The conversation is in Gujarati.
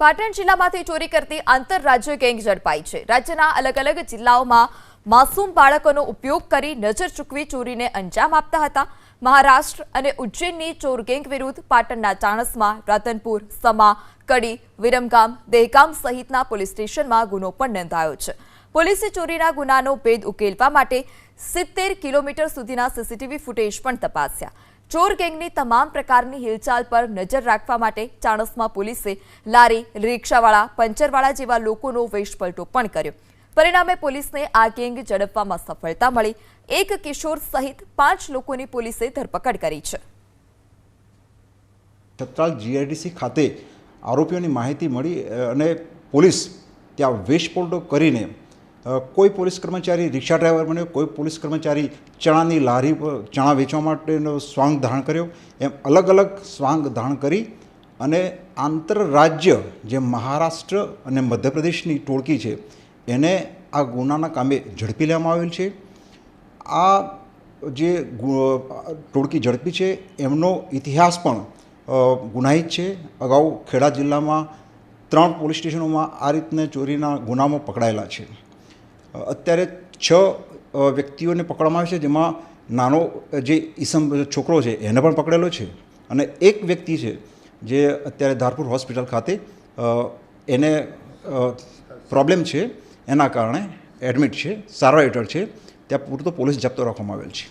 પાટણ જિલ્લામાંથી ચોરી કરતી આંતરરાજ્ય ગેંગ ઝડપાઈ છે. રાજ્યના અલગ અલગ જિલ્લાઓમાં માસૂમ બાળકોનો ઉપયોગ કરી નજર ચૂકવી ચોરીને અંજામ આપતા હતા. મહારાષ્ટ્ર અને ઉજ્જૈનની ચોર ગેંગ વિરુદ્ધ પાટણના ચાણસમાં રાતનપુર સમા, કડી, વિરમગામ, દહેગામ સહિતના પોલીસ સ્ટેશનમાં ગુનો પણ નોંધાયો છે. પોલીસે ચોરીના ગુનાનો ભેદ ઉકેલવા માટે સિત્તેર કિલોમીટર સુધીના સીસીટીવી ફૂટેજ પણ તપાસ્યા. ચોર ગેંગની તમામ પ્રકારની હિલચાલ પર નજર રાખવા માટે ચાણસમાં પોલીસે લારી, રિક્ષાવાળા, પંચરવાળા જેવા લોકોનો વેશપલટો પણ કર્યો. પરિણામે પોલીસને આ ગેંગ ઝડપવામાં સફળતા મળી. એક કિશોર સહિત પાંચ લોકોની પોલીસે ધરપકડ કરી છે. છત્રાલ જીઆઈડીસી ખાતે આરોપીઓની માહિતી મળી અને પોલીસ ત્યાં વેશપોલ્ટો કરીને કોઈ પોલીસ કર્મચારી રિક્ષા ડ્રાઈવર બન્યો, કોઈ પોલીસ કર્મચારી ચણાની લારી પર ચણા વેચવા માટેનો સ્વાંગ ધારણ કર્યો. એમ અલગ અલગ સ્વાંગ ધારણ કરી અને આંતરરાજ્ય જે મહારાષ્ટ્ર અને મધ્યપ્રદેશની ટોળકી છે, એને આ ગુનાના કામે ઝડપી લેવામાં આવેલ છે. આ જે ટોળકી ઝડપી છે, એમનો ઇતિહાસ પણ ગુનાહિત છે. અગાઉ ખેડા જિલ્લામાં ત્રણ પોલીસ સ્ટેશનોમાં આ રીતના ચોરીના ગુનામાં પકડાયેલા છે. અત્યારે છ વ્યક્તિઓને પકડવામાં આવે છે, જેમાં નાનો, જે ઈસમ છોકરો છે, એને પણ પકડેલો છે અને એક વ્યક્તિ છે, જે અત્યારે ધારપુર હોસ્પિટલ ખાતે એને પ્રોબ્લેમ છે, એના કારણે એડમિટ છે, સારવાર હેઠળ છે, ત્યાં પૂરતો પોલીસ જપ્તો રાખવામાં આવેલ છે.